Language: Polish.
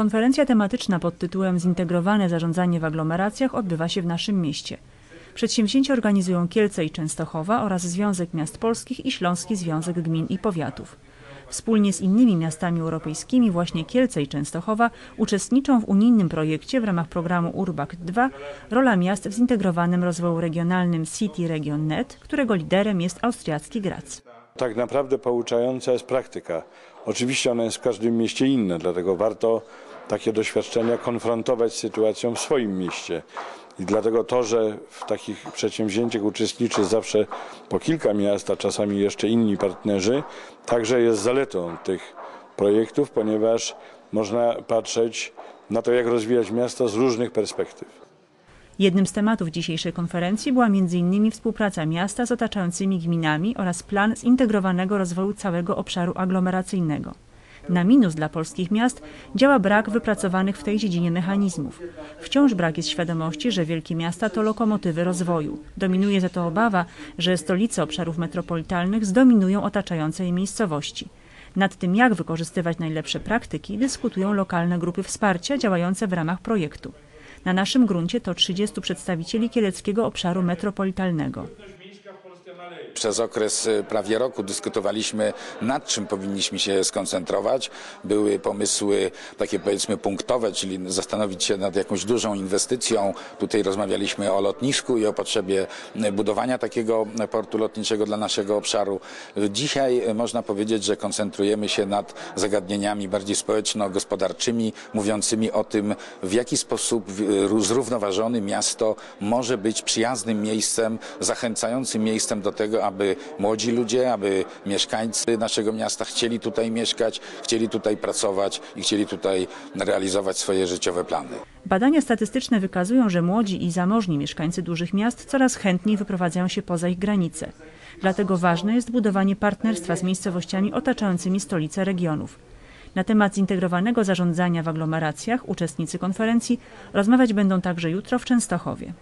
Konferencja tematyczna pod tytułem Zintegrowane zarządzanie w aglomeracjach odbywa się w naszym mieście. Przedsięwzięcie organizują Kielce i Częstochowa oraz Związek Miast Polskich i Śląski Związek Gmin i Powiatów. Wspólnie z innymi miastami europejskimi właśnie Kielce i Częstochowa uczestniczą w unijnym projekcie w ramach programu Urbact 2 Rola miast w zintegrowanym rozwoju regionalnym City Region Net, którego liderem jest austriacki Graz. Tak naprawdę pouczająca jest praktyka. Oczywiście ona jest w każdym mieście inna, dlatego warto takie doświadczenia konfrontować z sytuacją w swoim mieście. I dlatego to, że w takich przedsięwzięciach uczestniczy zawsze po kilka miast, a czasami jeszcze inni partnerzy, także jest zaletą tych projektów, ponieważ można patrzeć na to, jak rozwijać miasto z różnych perspektyw. Jednym z tematów dzisiejszej konferencji była m.in. współpraca miasta z otaczającymi gminami oraz plan zintegrowanego rozwoju całego obszaru aglomeracyjnego. Na minus dla polskich miast działa brak wypracowanych w tej dziedzinie mechanizmów. Wciąż brak jest świadomości, że wielkie miasta to lokomotywy rozwoju. Dominuje za to obawa, że stolice obszarów metropolitalnych zdominują otaczające je miejscowości. Nad tym, jak wykorzystywać najlepsze praktyki, dyskutują lokalne grupy wsparcia działające w ramach projektu. Na naszym gruncie to 30 przedstawicieli kieleckiego obszaru metropolitalnego. Przez okres y, prawie roku dyskutowaliśmy nad czym powinniśmy się skoncentrować. Były pomysły takie powiedzmy punktowe, czyli zastanowić się nad jakąś dużą inwestycją. Tutaj rozmawialiśmy o lotnisku i o potrzebie y, budowania takiego portu lotniczego dla naszego obszaru. Dzisiaj y, można powiedzieć, że koncentrujemy się nad zagadnieniami bardziej społeczno-gospodarczymi, mówiącymi o tym, w jaki sposób zrównoważone miasto może być przyjaznym miejscem, zachęcającym miejscem do tego, aby młodzi ludzie, aby mieszkańcy naszego miasta chcieli tutaj mieszkać, chcieli tutaj pracować i chcieli tutaj realizować swoje życiowe plany. Badania statystyczne wykazują, że młodzi i zamożni mieszkańcy dużych miast coraz chętniej wyprowadzają się poza ich granice. Dlatego ważne jest budowanie partnerstwa z miejscowościami otaczającymi stolice regionów. Na temat zintegrowanego zarządzania w aglomeracjach uczestnicy konferencji rozmawiać będą także jutro w Częstochowie.